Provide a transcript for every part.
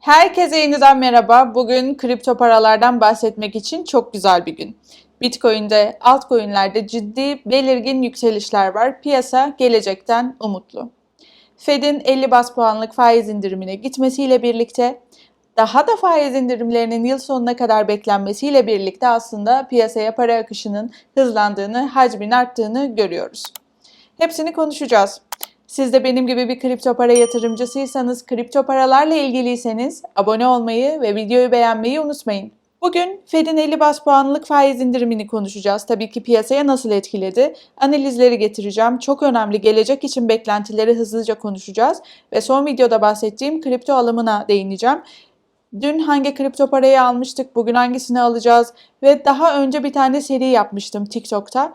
Herkese yeniden merhaba. Bugün kripto paralardan bahsetmek için çok güzel bir gün. Bitcoin'de, altcoin'lerde ciddi belirgin yükselişler var. Piyasa gelecekten umutlu. Fed'in 50 bas puanlık faiz indirimine gitmesiyle birlikte daha da faiz indirimlerinin yıl sonuna kadar beklenmesiyle birlikte aslında piyasaya para akışının hızlandığını, hacmin arttığını görüyoruz. Hepsini konuşacağız. Siz de benim gibi bir kripto para yatırımcısıysanız, kripto paralarla ilgiliyseniz abone olmayı ve videoyu beğenmeyi unutmayın. Bugün Fed'in 50 bas puanlık faiz indirimini konuşacağız. Tabii ki piyasaya nasıl etkiledi? Analizleri getireceğim. Çok önemli gelecek için beklentileri hızlıca konuşacağız. Ve son videoda bahsettiğim kripto alımına değineceğim. Dün hangi kripto parayı almıştık, bugün hangisini alacağız ve daha önce bir tane seri yapmıştım TikTok'ta.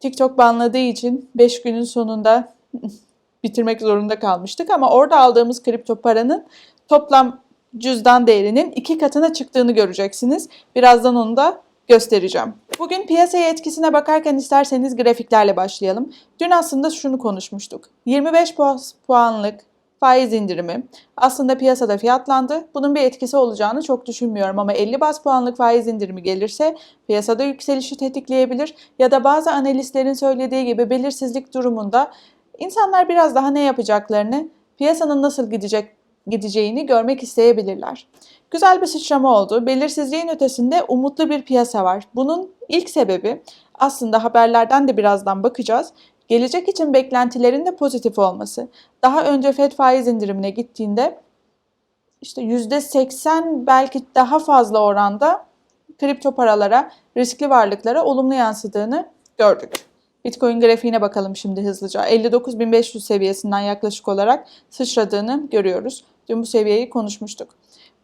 TikTok banladığı için 5 günün sonunda bitirmek zorunda kalmıştık ama orada aldığımız kripto paranın toplam cüzdan değerinin iki katına çıktığını göreceksiniz. Birazdan onu da göstereceğim. Bugün piyasaya etkisine bakarken isterseniz grafiklerle başlayalım. Dün aslında şunu konuşmuştuk. 25 puanlık faiz indirimi aslında piyasada fiyatlandı. Bunun bir etkisi olacağını çok düşünmüyorum ama 50 bas puanlık faiz indirimi gelirse piyasada yükselişi tetikleyebilir ya da bazı analistlerin söylediği gibi belirsizlik durumunda insanlar biraz daha ne yapacaklarını, piyasanın nasıl gidecek gideceğini görmek isteyebilirler. Güzel bir sıçrama oldu. Belirsizliğin ötesinde umutlu bir piyasa var. Bunun ilk sebebi aslında haberlerden de birazdan bakacağız gelecek için beklentilerin de pozitif olması. Daha önce FED faiz indirimine gittiğinde işte %80 belki daha fazla oranda kripto paralara, riskli varlıklara olumlu yansıdığını gördük. Bitcoin grafiğine bakalım şimdi hızlıca. 59.500 seviyesinden yaklaşık olarak sıçradığını görüyoruz. Dün bu seviyeyi konuşmuştuk.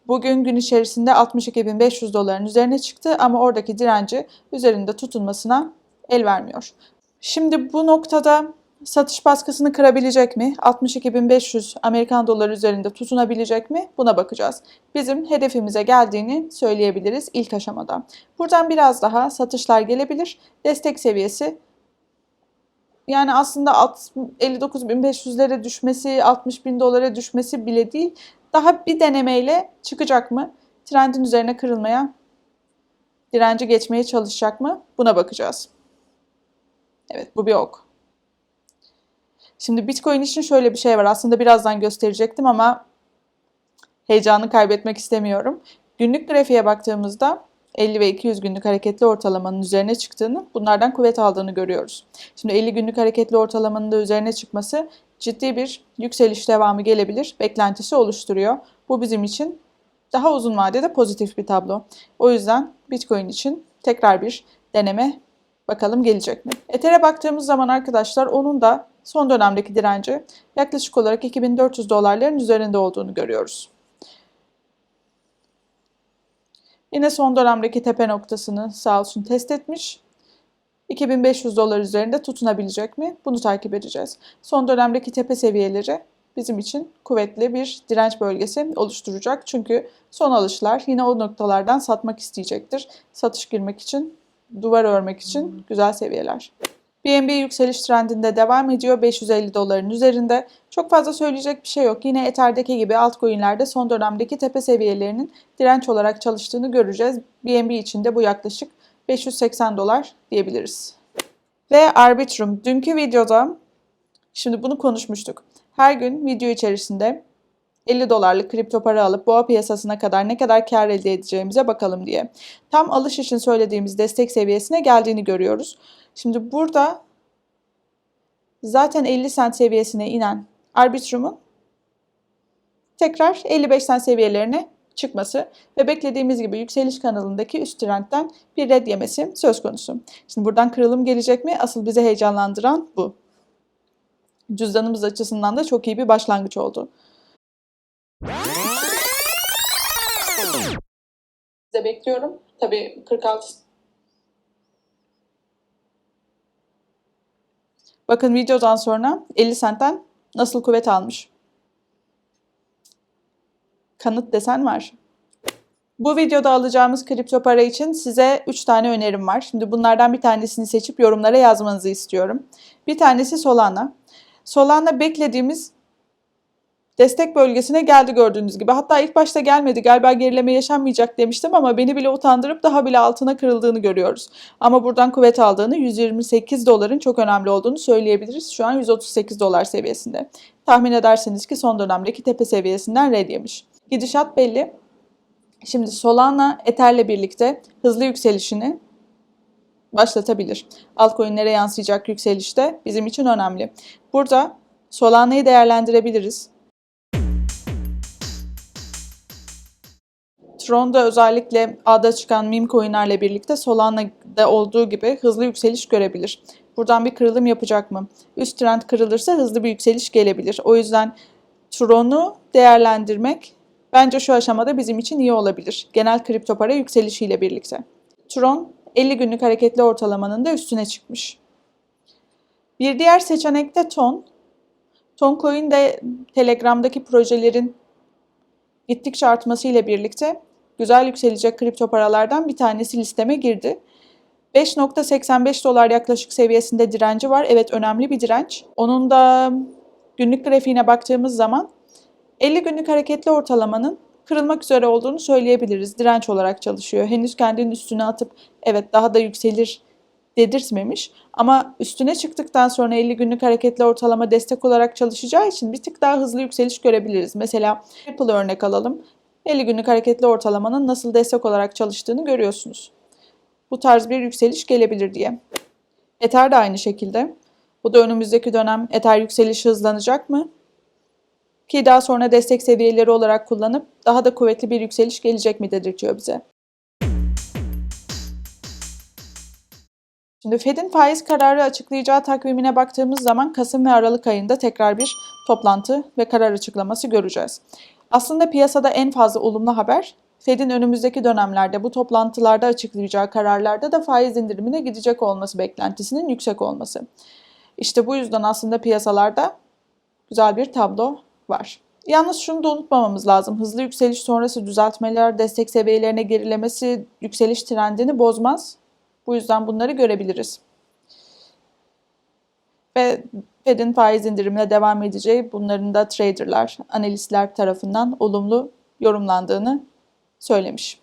Bugün gün içerisinde 62.500 doların üzerine çıktı ama oradaki direnci üzerinde tutulmasına el vermiyor. Şimdi bu noktada satış baskısını kırabilecek mi? 62.500 Amerikan doları üzerinde tutunabilecek mi? Buna bakacağız. Bizim hedefimize geldiğini söyleyebiliriz ilk aşamada. Buradan biraz daha satışlar gelebilir. Destek seviyesi yani aslında 59.500'lere düşmesi, 60.000 dolara düşmesi bile değil. Daha bir denemeyle çıkacak mı? Trendin üzerine kırılmaya, direnci geçmeye çalışacak mı? Buna bakacağız. Evet bu bir ok. Şimdi Bitcoin için şöyle bir şey var. Aslında birazdan gösterecektim ama heyecanı kaybetmek istemiyorum. Günlük grafiğe baktığımızda 50 ve 200 günlük hareketli ortalamanın üzerine çıktığını, bunlardan kuvvet aldığını görüyoruz. Şimdi 50 günlük hareketli ortalamanın da üzerine çıkması ciddi bir yükseliş devamı gelebilir, beklentisi oluşturuyor. Bu bizim için daha uzun vadede pozitif bir tablo. O yüzden Bitcoin için tekrar bir deneme bakalım gelecek mi? Ether'e baktığımız zaman arkadaşlar onun da son dönemdeki direnci yaklaşık olarak 2400 dolarların üzerinde olduğunu görüyoruz. Yine son dönemdeki tepe noktasını sağ olsun test etmiş. 2500 dolar üzerinde tutunabilecek mi? Bunu takip edeceğiz. Son dönemdeki tepe seviyeleri bizim için kuvvetli bir direnç bölgesi oluşturacak. Çünkü son alışlar yine o noktalardan satmak isteyecektir. Satış girmek için, duvar örmek için güzel seviyeler. BNB yükseliş trendinde devam ediyor. 550 doların üzerinde. Çok fazla söyleyecek bir şey yok. Yine Ether'deki gibi altcoin'lerde son dönemdeki tepe seviyelerinin direnç olarak çalıştığını göreceğiz. BNB için de bu yaklaşık 580 dolar diyebiliriz. Ve Arbitrum. Dünkü videoda şimdi bunu konuşmuştuk. Her gün video içerisinde 50 dolarlık kripto para alıp boğa piyasasına kadar ne kadar kar elde edeceğimize bakalım diye. Tam alış için söylediğimiz destek seviyesine geldiğini görüyoruz. Şimdi burada zaten 50 sent seviyesine inen Arbitrum'un tekrar 55 sent seviyelerine çıkması ve beklediğimiz gibi yükseliş kanalındaki üst trendten bir red yemesi söz konusu. Şimdi buradan kırılım gelecek mi? Asıl bizi heyecanlandıran bu. Cüzdanımız açısından da çok iyi bir başlangıç oldu. Size bekliyorum. Tabii 46 Bakın videodan sonra 50 sentten nasıl kuvvet almış. Kanıt desen var. Bu videoda alacağımız kripto para için size 3 tane önerim var. Şimdi bunlardan bir tanesini seçip yorumlara yazmanızı istiyorum. Bir tanesi Solana. Solana beklediğimiz destek bölgesine geldi gördüğünüz gibi. Hatta ilk başta gelmedi galiba gerileme yaşanmayacak demiştim ama beni bile utandırıp daha bile altına kırıldığını görüyoruz. Ama buradan kuvvet aldığını 128 doların çok önemli olduğunu söyleyebiliriz. Şu an 138 dolar seviyesinde. Tahmin ederseniz ki son dönemdeki tepe seviyesinden red yemiş. Gidişat belli. Şimdi Solana Ether'le birlikte hızlı yükselişini başlatabilir. Altcoin'lere yansıyacak yükseliş de bizim için önemli. Burada Solana'yı değerlendirebiliriz. Tron'da özellikle A'da çıkan meme coinlerle birlikte Solana'da olduğu gibi hızlı yükseliş görebilir. Buradan bir kırılım yapacak mı? Üst trend kırılırsa hızlı bir yükseliş gelebilir. O yüzden Tron'u değerlendirmek bence şu aşamada bizim için iyi olabilir. Genel kripto para yükselişiyle birlikte. Tron 50 günlük hareketli ortalamanın da üstüne çıkmış. Bir diğer seçenek de Ton. Toncoin de Telegram'daki projelerin gittikçe artmasıyla birlikte güzel yükselecek kripto paralardan bir tanesi listeme girdi. 5.85 dolar yaklaşık seviyesinde direnci var. Evet önemli bir direnç. Onun da günlük grafiğine baktığımız zaman 50 günlük hareketli ortalamanın kırılmak üzere olduğunu söyleyebiliriz. Direnç olarak çalışıyor. Henüz kendinin üstüne atıp evet daha da yükselir dedirtmemiş. Ama üstüne çıktıktan sonra 50 günlük hareketli ortalama destek olarak çalışacağı için bir tık daha hızlı yükseliş görebiliriz. Mesela Ripple örnek alalım. 50 günlük hareketli ortalamanın nasıl destek olarak çalıştığını görüyorsunuz. Bu tarz bir yükseliş gelebilir diye. Ether de aynı şekilde. Bu da önümüzdeki dönem Ether yükselişi hızlanacak mı? Ki daha sonra destek seviyeleri olarak kullanıp daha da kuvvetli bir yükseliş gelecek mi dedirtiyor bize. Şimdi Fed'in faiz kararı açıklayacağı takvimine baktığımız zaman Kasım ve Aralık ayında tekrar bir toplantı ve karar açıklaması göreceğiz. Aslında piyasada en fazla olumlu haber Fed'in önümüzdeki dönemlerde bu toplantılarda açıklayacağı kararlarda da faiz indirimine gidecek olması beklentisinin yüksek olması. İşte bu yüzden aslında piyasalarda güzel bir tablo var. Yalnız şunu da unutmamamız lazım. Hızlı yükseliş sonrası düzeltmeler, destek seviyelerine gerilemesi yükseliş trendini bozmaz. Bu yüzden bunları görebiliriz. Ve Fed'in faiz indirimine devam edeceği bunların da traderlar, analistler tarafından olumlu yorumlandığını söylemiş.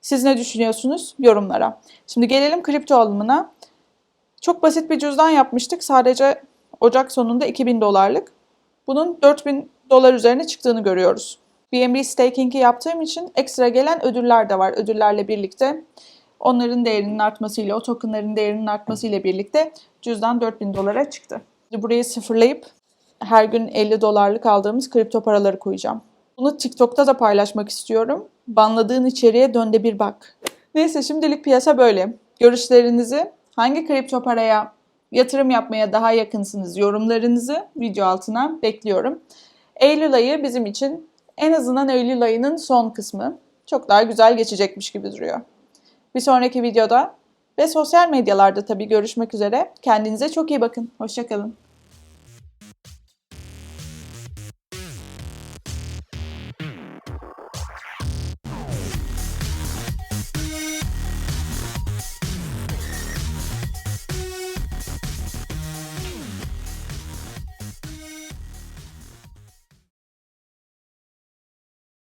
Siz ne düşünüyorsunuz? Yorumlara. Şimdi gelelim kripto alımına. Çok basit bir cüzdan yapmıştık. Sadece Ocak sonunda 2000 dolarlık. Bunun 4000 dolar üzerine çıktığını görüyoruz. BNB staking'i yaptığım için ekstra gelen ödüller de var. Ödüllerle birlikte onların değerinin artmasıyla, o tokenların değerinin artmasıyla birlikte cüzdan 4000 dolara çıktı. Burayı sıfırlayıp her gün 50 dolarlık aldığımız kripto paraları koyacağım. Bunu TikTok'ta da paylaşmak istiyorum. Banladığın içeriğe dönde bir bak. Neyse şimdilik piyasa böyle. Görüşlerinizi hangi kripto paraya yatırım yapmaya daha yakınsınız yorumlarınızı video altına bekliyorum. Eylül ayı bizim için en azından Eylül ayının son kısmı. Çok daha güzel geçecekmiş gibi duruyor. Bir sonraki videoda ve sosyal medyalarda tabii görüşmek üzere. Kendinize çok iyi bakın. Hoşçakalın.